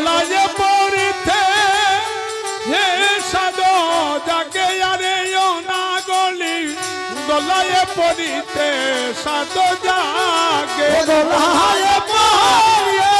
গলায় পড়িতে হে সাদ জাগে আরে না গলি গলায় পড়িতে সাদ গলায় পড়িয়ে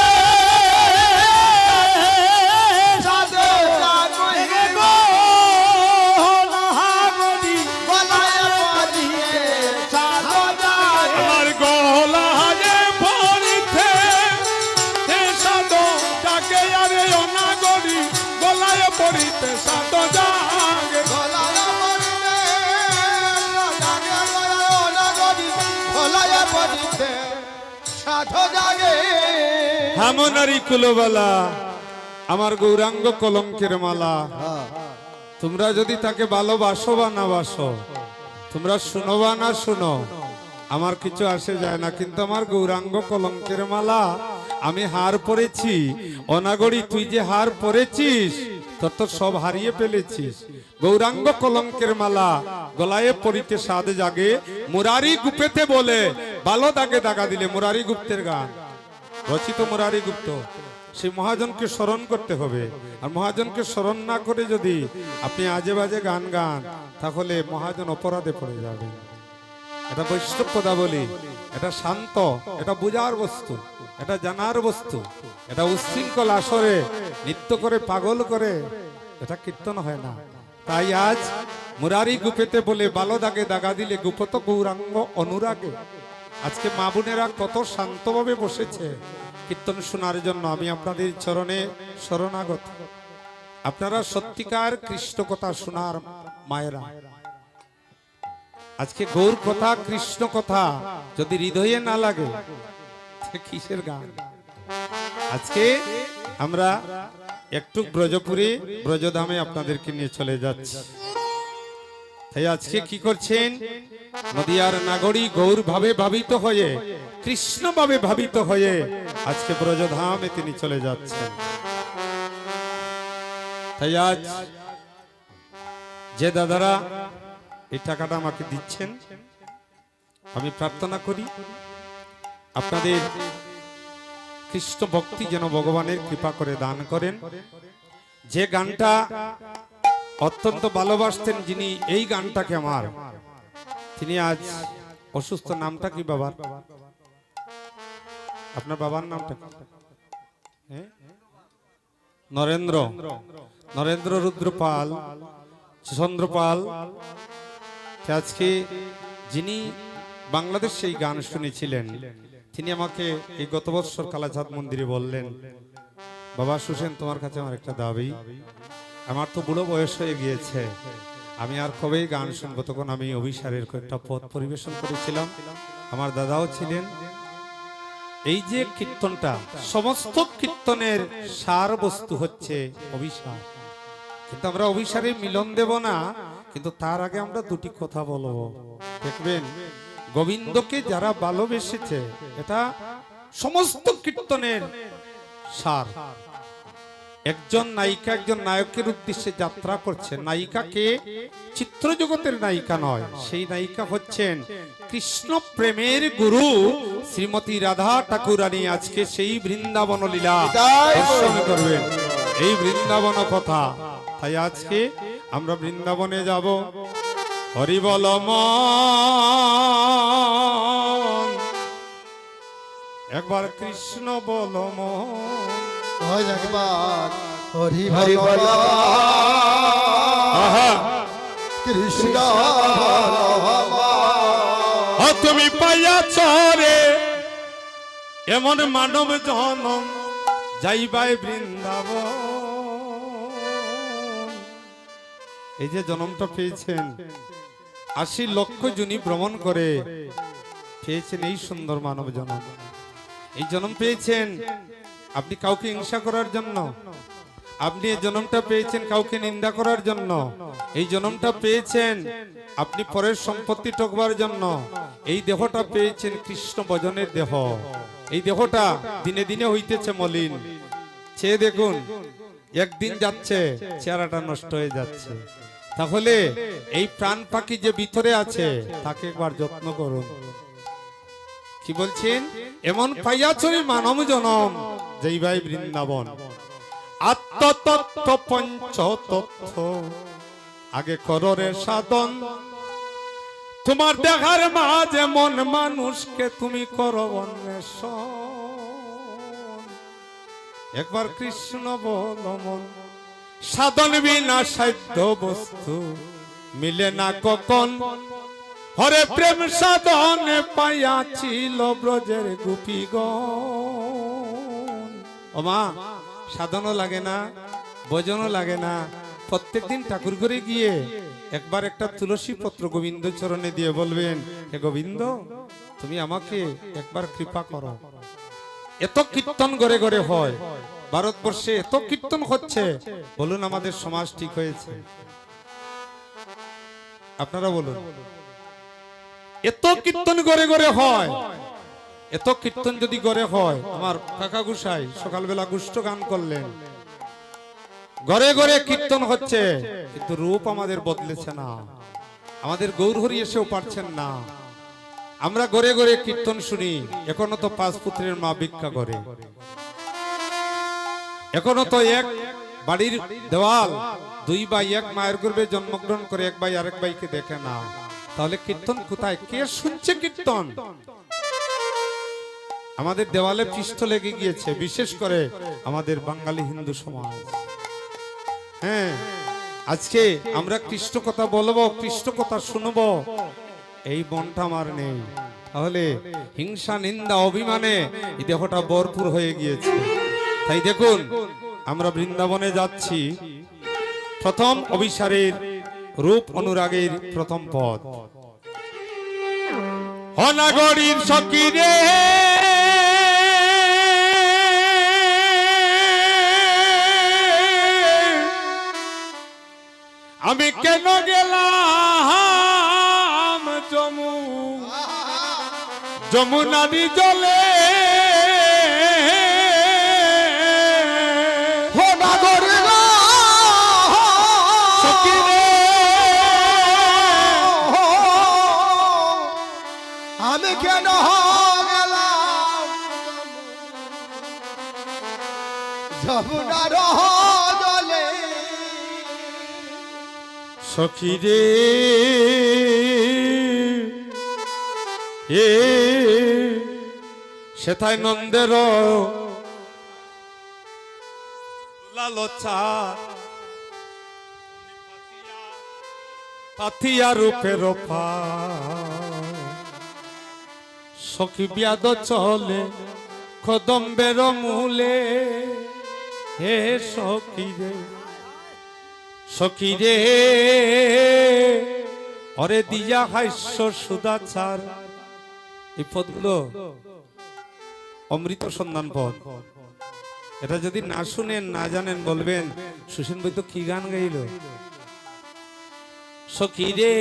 সাধু জাগে। আমার গৌরাঙ্গ কলঙ্কের মালা। তোমরা যদি তাকে ভালোবাসো বা না বাসো, তোমরা শুনো বা না শুনো, আমার কিছু আসে যায় না, কিন্তু আমার গৌরাঙ্গ কলঙ্কের মালা, আমি হার পরেছি। অনাগরি তুই যে হার পরেছিস, তোর তো সব হারিয়ে ফেলেছিস। গৌরাঙ্গ কলঙ্কের মালা, গলায় পরিতে সাদে জাগে, মুরারি গুপেতে বলে ভালো দাগে দাগা দিলে মুরারি গুপ্তের গান। রচিত মুরারি গুপ্ত। সেই মহাজনকে স্মরণ করতে হবে। আর মহাজনকে স্মরণ না করে যদি আপনি আজে বাজে গান গান, তাহলে মহাজন অপরাধে পড়ে যাবে এটা বৈষ্ণব পদাবলী, এটা শান্ত, এটা বুঝার বস্তু, এটা জানার বস্তু, এটা উচ্ছৃঙ্খল আসরে নৃত্য করে পাগল করে, এটা কীর্তন হয় না। তাই আজ মুরারি গুপেতে বলে বালো দাগে দাগা দিলে গুপত গৌরাঙ্গ অনুরাগে। আজকে মা বোনেরা কত শান্তভাবে বসেছে। কীর্তন শোনার জন্য আমি আপনাদের চরণে শরণাগত। আপনারা সত্যিকার কৃষ্ণ কথা শোনার মায়েরা। আজকে গৌর কথা, কৃষ্ণ কথা যদি হৃদয়ে না লাগে কিসের গান? আজকে আমরা একটু ব্রজপুরে, ব্রজধামে আপনাদেরকে নিয়ে চলে যাচ্ছি। তাই আজকে কি করছেন? নদিয়ার নাগরী গৌর ভাবে ভাবিত হয়ে কৃষ্ণ ভাবে ভাবিত হয়ে আজকে ব্রজধামে তিনি চলে যাচ্ছেন। তাই আজ যে দাদারা এই টাকাটা আমাকে দিচ্ছেন, আমি প্রার্থনা করি আপনাদের কৃষ্ণ ভক্তি যেন ভগবানের কৃপা করে দান করেন। যে গানটা অত্যন্ত ভালোবাসতেন যিনি এই গানটাকে আমার। তিনি আজ অসুস্থ নামটা কি বাবার? আপনার বাবার নামটা হ্যাঁ? নরেন্দ্র। নরেন্দ্র রুদ্রপাল। চন্দ্রপাল। আজকে যিনি বাংলাদেশ সেই গান শুনেছিলেন, তিনি আমাকে এই গত বছর কালাচাঁদ মন্দিরে বললেন, বাবা সুসেন তোমার কাছে আমার একটা দাবি। আমার তো বুড়ো বয়স হয়ে গিয়েছে। আমি আর কবেই গান শুনব? তখন আমি অভিসারের কয়েকটা পথ পরিবেশন করেছিলাম। আমার দাদাও ছিলেন। এই যে কীর্তনটা, সমস্ত কীর্তনের সার বস্তু হচ্ছে অভিসার। কিন্তু আমরা অভিসারে মিলন দেব না, কিন্তু তার আগে আমরা দুটি কথা বলব। দেখবেন, গোবিন্দকে যারা ভালোবেসেছে, এটা সমস্ত কীর্তনের সার। একজন নায়িকা, একজন নায়কের উদ্দেশ্যে যাত্রা করছে। নায়িকাকে চিত্র জগতের নায়িকা নয়। সেই নায়িকা হচ্ছেন কৃষ্ণ প্রেমের গুরু শ্রীমতী রাধা ঠাকুরানী। আজকে সেই বৃন্দাবন লীলা করবেন। এই বৃন্দাবন কথা। তাই আজকে আমরা বৃন্দাবনে যাব। হরিবল একবার কৃষ্ণ বল হয় একবার? হরি হরি বল। কৃষ্ণ তুমি পাইয়াছ রে। এমন মানব জনম যাইবাই বৃন্দাবন। এই যে জনমটা পেয়েছেন আশি লক্ষ জুনি ভ্রমণ করে পেয়েছেন এই সুন্দর মানব জনম। এই জনম পেয়েছেন আপনি কাউকে হিংসা করার জন্য। আপনি এই জনমটা পেয়েছেন কাউকে নিন্দা করার জন্য। এই জনমটা পেয়েছেন আপনি পরের সম্পত্তি টকবার জন্য। এই দেহটা পেয়েছেন কৃষ্ণ ভজনের দেহ। এই দেহটা দিনে দিনে হইতেছে মলিন। চেয়ে দেখুন, একদিন যাচ্ছে, চেহারাটা নষ্ট হয়ে যাচ্ছে। তাহলে এই প্রাণ পাখি যে ভিতরে আছে, তাকে একবার যত্ন করুন। কি বলছেন? এমন পাইয়াছরি মানব জনম। যেই ভাই বৃন্দাবন। আত্মতত্ত্ব পঞ্চতত্ত্ব আগে কররে সাধন। তোমার দেখার মাঝে মন মানুষকে তুমি একবার কৃষ্ণ বল সাধন বিনা সাধ্য বস্তু। মিলে না কখন। হরে প্রেম সাধন পাইয়াছিল ব্রজের গোপীগণ। ওমা, সাধনও লাগে না, ভজনও লাগে না। প্রত্যেকদিন ঠাকুর ঘরে গিয়ে একবার একটা তুলসী পত্র গোবিন্দ চরণে দিয়ে বলবেন, হে গোবিন্দ, তুমি আমাকে একবার কৃপা করো। এত কীর্তন গড়ে গড়ে হয়, ভারতবর্ষে এত কীর্তন হচ্ছে, বলুন আমাদের সমাজ ঠিক হয়েছে। আপনারা বলুন, এত কীর্তন গড়ে গড়ে হয় এত কীর্তন যদি গড়ে হয়, আমার কাকা গুসাই সকালবেলা গুষ্ট গান করলেন। ঘরে ঘরে কীর্তন হচ্ছে, কিন্তু রূপ আমাদের বদলেছে না। আমাদের গৌরহরি এসেও পারছেন না। আমরা ঘরে ঘরে কীর্তন শুনি, এখনও তো পাঁচ পুত্রের মা ভিক্ষা করে। এখনও তো এক বাড়ির দেওয়াল, দুই ভাই এক মায়ের গর্ভে জন্মগ্রহণ করে, এক ভাই আরেক ভাইকে দেখে না। তাহলে কীর্তন কোথায়? কে শুনছে কীর্তন? আমাদের দেওয়ালে পৃষ্ঠ লেগে গিয়েছে, বিশেষ করে আমাদের বাঙালি হিন্দু সমাজ। হ্যাঁ আজকে আমরা কৃষ্ণ কথা বলব, কৃষ্ণ কথা শুনব। এই মনটা আমার নেই। তাহলে হিংসা, নিন্দা, অভিমানে এই দেহটা ভরপুর হয়ে গিয়েছে। তাই দেখুন, আমরা বৃন্দাবনে যাচ্ছি। প্রথম অভিসারের রূপ অনুরাগের প্রথম পদ হনাগরীর সকিরে আমি কেন গেলাম জমু? যমুনারি জলে? আমি কেন গেলাম যমুনার সখিরে, এ সেথায় নন্দের লালচা পাথিয়া রূপের সখী বিয়াদ চলে কদম্বের মূলে, হে সখী রে সখী রে অরে দিয়া হাস্য সুদা ছাড় এই পদগুলো অমৃত সন্ধান পদ। এটা যদি না শুনেন, না জানেন, বলবেন সুসেন বই তো কি গান গাইল? সখী রে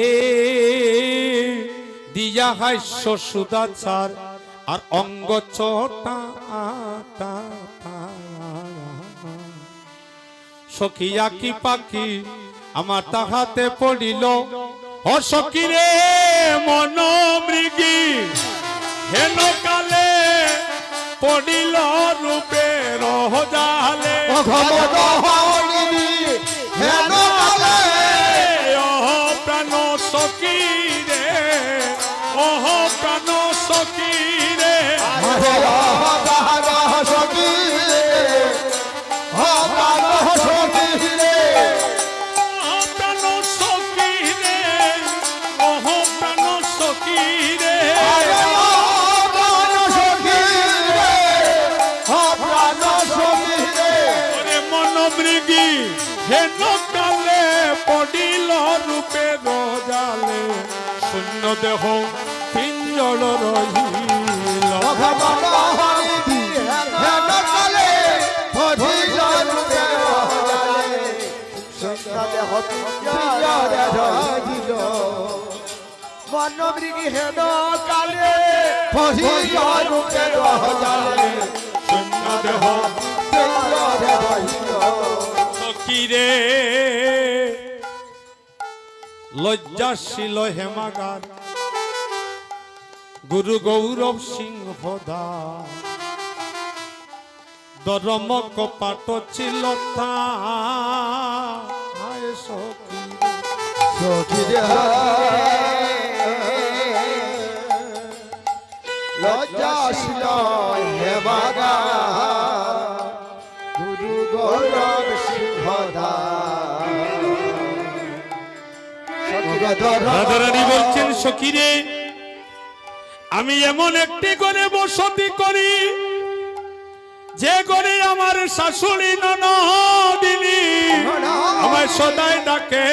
দিয়া হাস্য সুদা ছাড় আর অঙ্গ চটা টা সখিয়া পাখি আমার তাহাতে পড়িল? ও সখিরে মন মৃগী হেন কালে পড়িল রূপে রহজালে। অঘমদ হরিবি হেন কালে। ওহ শূন্য দেহ পিঞ্জল রহিল। অঘমদ হেন কালে রূপে রজালে সন্তানে হতিঞ্জরে লজ্জাশীল হেমাগার। গুরু গৌরব সিংহ দা দরম কপাট ছিল লজ্জাশীল হে বাগা গুরু গৌরব রাধারানী বলছেন সখীরে আমি এমন একটি করে বসতি করি যে করে আমার শাশুড়ি ননদিনী আমার সদাই ডাকে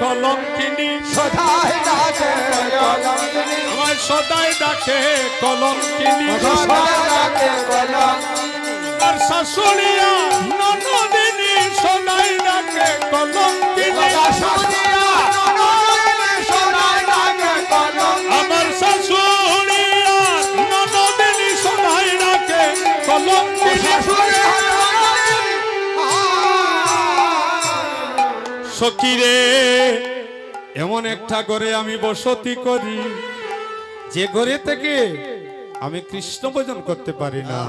কলঙ্কিনী। সদাই ডাকে কলঙ্কিনী। আমার সদাই ডাকে কলঙ্কিনী। সদাই ডাকে কলঙ্কিনী। আমার শাশুড়িয়া ননদিনী সদাই ডাকে কলঙ্কিনী। আমার সকিরে এমন একটা ঘরে আমি বসতি করি, যে ঘরে থেকে আমি কৃষ্ণ ভোজন করতে পারি না।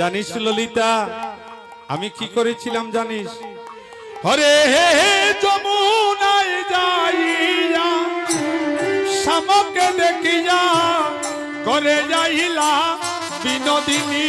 জানিস ললিতা, আমি কি করেছিলাম জানিস? হরে হে হে যমুনায় যাইয়া শামকে দেখিয়া করে যাইলা বিনোদিনী।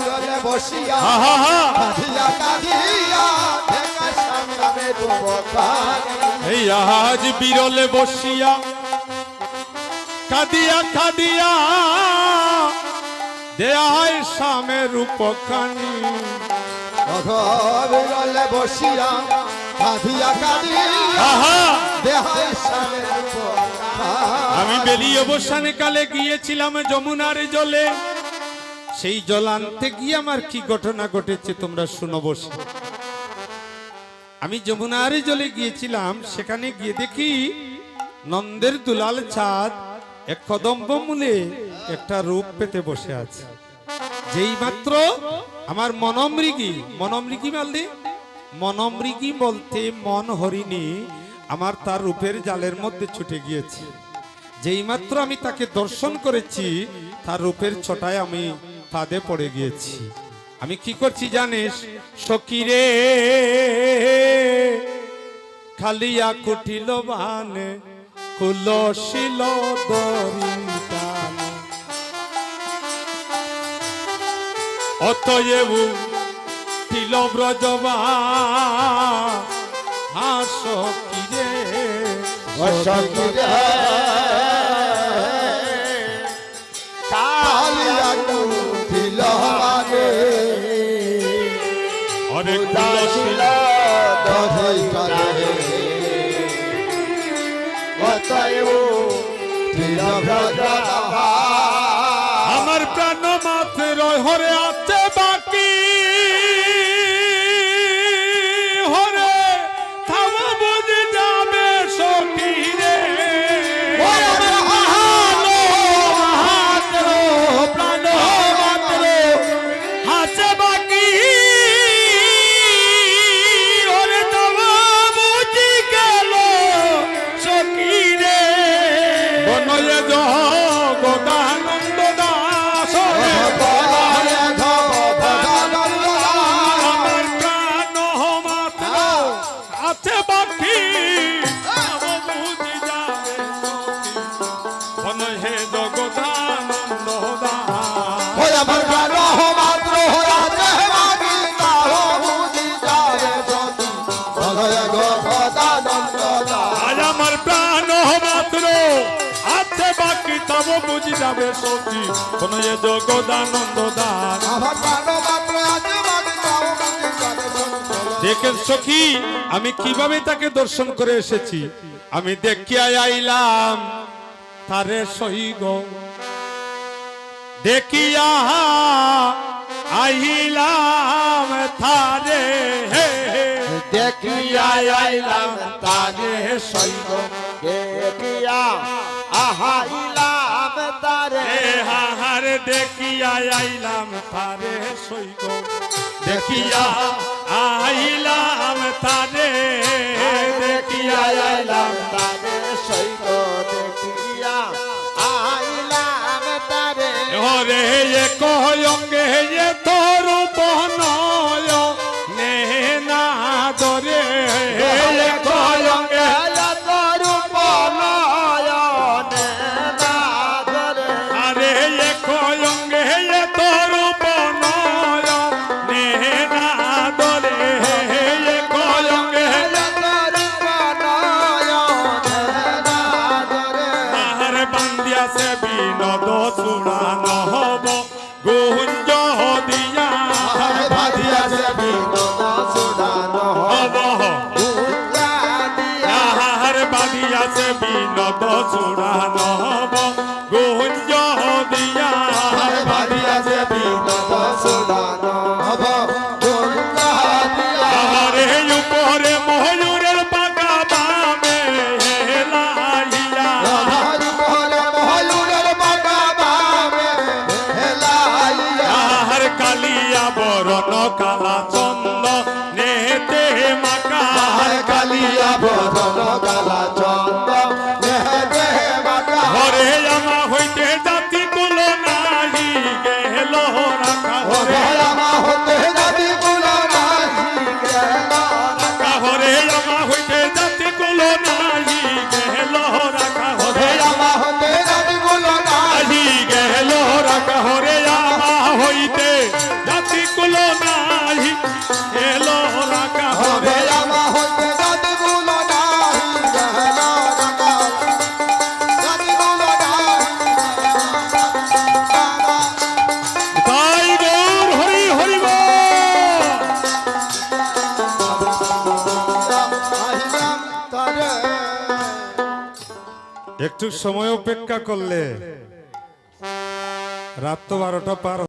বসিয়া দেখা সামনে রূপখানি এই আজ বিরলে বসিয়া কাদিয়া কাদিয়া দেহায় সামের রূপখানি অঘরে বসিয়া কাঁদিয়া আমি বেরিয়ে অবসানে কালে গিয়েছিলাম যমুনার জলে। সেই জল আনতে গিয়ে আমার কি ঘটনা ঘটেছে তোমরা শুনো বসে। আমি যমুনার জলে গিয়েছিলাম, সেখানে গিয়ে দেখি নন্দের দুলাল চাঁদ এক কদম্ব মূলে একটা রূপ পেতে বসে আছে। যেই মাত্র আমার মনমৃগি মনমৃগি মালদি, মনমৃগি বলতে মন হরিণী আমার তার রূপের জালের মধ্যে ছুটে গিয়েছে। যেই মাত্র আমি তাকে দর্শন করেছি, তার রূপের ছটায় আমি ফাঁদে পড়ে গিয়েছি। আমি কি করছি জানিস? সকিরে খালিয়া কুটিল বানে, কুলশিল দরিদানে অতএব তিল ব্রজবা হাস কিরে কালিয়া আমার প্রাণ মাত্র হরে আছে তব বুঝি যাবে সখী। কোন এ জগদানন্দ দান। দেখেন সখী আমি কীভাবে তাকে দর্শন করে এসেছি? আমি দেখিয়া আইলাম তারে সইগ দেখিয়া আইলাম তারে হে। দেখিয়া আইলাম তারে সইগ দেখিয়া আহাইলাম তারে হা হাহার দেখিয়া আইলাম তারে সৈগ দেখিয়া আইলাম তারে। দেখিয়া আইলাম তারে সৈগ দেখিয়া আইলাম তারে। ওরে এ চূড়ান হব গুঞ্জ দিয়া ভাদিয়াছে বিনোদ সুদান হব দিয়া। আহার বাদিয়াছে বিনোদ চূড়ান হব একটু সময় অপেক্ষা করলে। রাত তো বারোটা পার